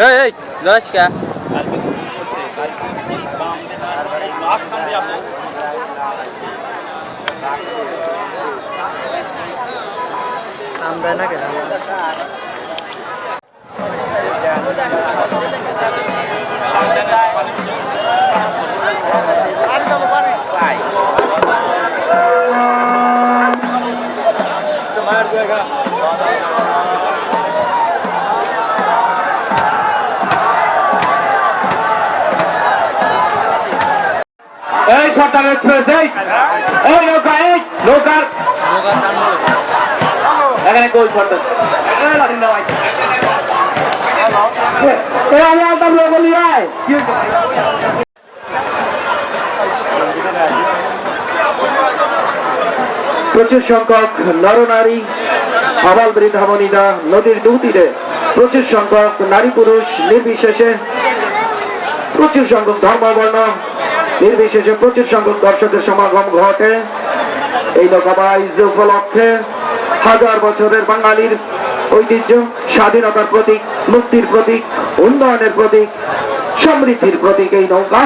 এই এই দশ কা? নাম দেয় না কেন? এই সরকার এক্সপ্রেস এই নৌকা, এই নৌকার। এখানে কই সরকার? আমি আলতাম বলি ভাই প্রচুর সংখ্যক নরনারী, আবাল বৃদ্ধাবনীরা নদীর দুতীরে প্রচুর সংখ্যক নারী পুরুষ নির্বিশেষে প্রচুর সংখ্যক ধর্মবর্ণ নির্বিশেষে প্রচুর সংখ্যক দর্শকের সমাগম ঘটে। এই লোকাবাইজ উপলক্ষে হাজার বছরের বাঙালির ঐতিহ্য, স্বাধীনতার প্রতীক, মুক্তির প্রতীক, উন্নয়নের প্রতীক, সমৃদ্ধির প্রতীক এই নৌকা।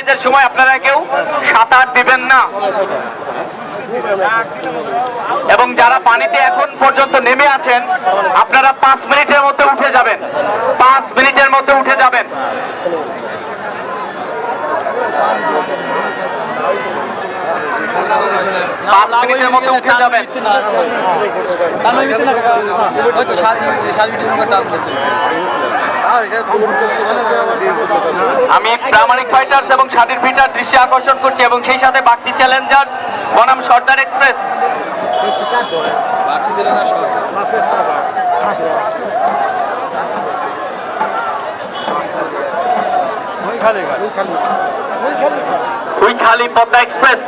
নৌকাবাইজের সময় আপনারা কেউ সাঁতার দিবেন না। এবং যারা পানিতে এখন পর্যন্ত নেমে আছেন, আপনারা পাঁচ মিনিটের মধ্যে উঠে যাবেন। পাঁচ মিনিটের মধ্যে উঠে যাবেন। পাঁচ মিনিটের মধ্যে উঠে যাবেন। আমি প্রামাণিক ফাইটার্স এবং স্বাধীন ফিটার দৃষ্টি আকর্ষণ করছি এবং সেই সাথে বাগচি চ্যালেঞ্জার্স বনাম সর্দার এক্সপ্রেস বাক্সি ছিল না সব ওই খালি পদ্মা এক্সপ্রেস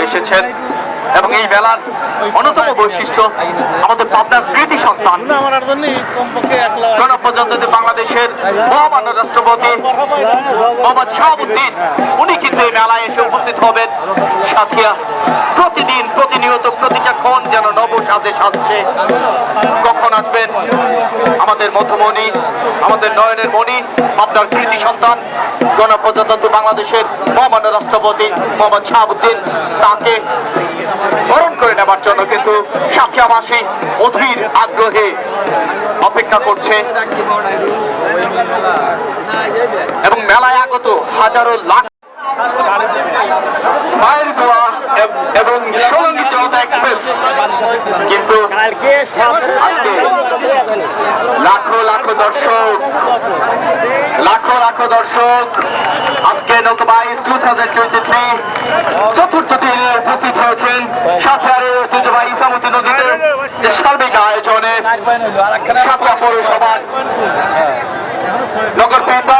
এসেছেন এবং এই মেলার অন্যতম বৈশিষ্ট্য আমাদের পদ্মার কৃতি সন্তান। গণপ্রজাতন্ত্রী বাংলাদেশের মহামান্য রাষ্ট্রপতি মোহাম্মদ শাহাবুদ্দিন, উনি কিন্তু এই মেলায় এসে উপস্থিত হবেন। সাথিয়া, প্রতিদিন প্রতিনিয়ত সাজে সাজছে কখন আসবেন? আমাদের মধ্যমণি আমাদের নয়নের মণি, আপনার কৃতি সন্তান গণপ্রজাতন্ত্রী বাংলাদেশের মহামান্য রাষ্ট্রপতি মোহাম্মদ শাহাবুদ্দিন, তাকে বরণ করে নেবার জন্য কিন্তু সাক্ষাবাসী অধীর আগ্রহে অপেক্ষা করছে। এবং মেলায় আগত হাজারো লাখ মায়ের দোয়া এব- এক্সপ্রেস কিন্তু লাখো লাখো দর্শক, লাখো লাখো দর্শক, আজকে নৌকাবাইজ টু থাউজেন্ড টোয়েন্টি থ্রি চতুর্থ দিনে উপস্থিত হয়েছেন। সাথে ঐতিহ্যবাহী ইসামতি নদীতে যে সার্বিক আয়োজনে সাতরা পৌরসভার নগর পিতা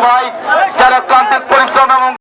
সংগ্রামী